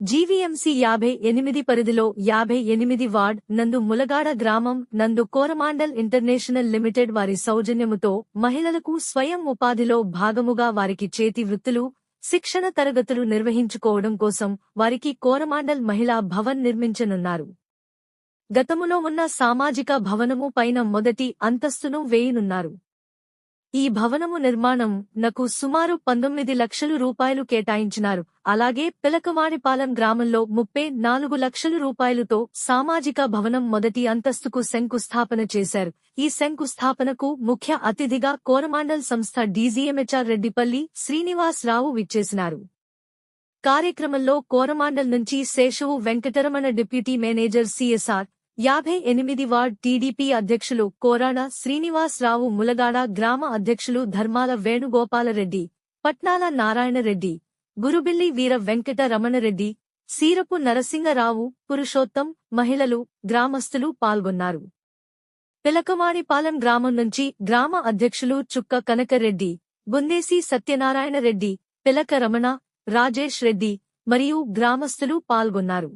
GVMC యాభై ఎనిమిది పరిధిలో యాభై ఎనిమిది వార్డ్ నందు ములగాడ గ్రామం నందు కోరమాండల్ ఇంటర్నేషనల్ లిమిటెడ్ వారి సౌజన్యముతో మహిళలకు స్వయం ఉపాధిలో భాగముగా వారికి చేతి వృత్తులు శిక్షణ తరగతులు నిర్వహించుకోవడం కోసం వారికి కోరమాండల్ మహిళా భవన్ నిర్మించనున్నారు. గతములో ఉన్న సామాజిక భవనము పైన మొదటి అంతస్తును వేయనున్నారు. ఈ భవనము నిర్మాణం నకు సుమారు పంతొమ్మిది లక్షలు రూపాయలు కేటాయించినారు. అలాగే పిలకవాణిపాలెం గ్రామంలో ముప్పై నాలుగు లక్షలు రూపాయలతో సామాజిక భవనం మొదటి అంతస్తుకు శంకుస్థాపన చేశారు. ఈ శంకుస్థాపనకు ముఖ్య అతిథిగా కోరమాండల్ సంస్థ డీజీఎంహెచ్ఆర్ రెడ్డిపల్లి శ్రీనివాసరావు విచ్చేసినారు. కార్యక్రమంలో కోరమాండల్ నుంచి Seshu Venkataramana deputy manager CSR యాభై ఎనిమిది వార్డ్ టీడీపీ అధ్యక్షులు కోరాడ శ్రీనివాసరావు ములగాడ గ్రామ అధ్యక్షులు ధర్మాల వేణుగోపాలరెడ్డి పట్నాల నారాయణరెడ్డి గురుబిల్లి వీర వెంకట రమణరెడ్డి సీరపు నరసింగరావు పురుషోత్తం మహిళలు గ్రామస్తులు పాల్గొన్నారు. పిలకవాణిపాలెం గ్రామం నుంచి గ్రామ అధ్యక్షులు చుక్క కనకరెడ్డి బుందేసి సత్యనారాయణరెడ్డి పిలక రమణ రాజేష్ రెడ్డి మరియు గ్రామస్తులు పాల్గొన్నారు.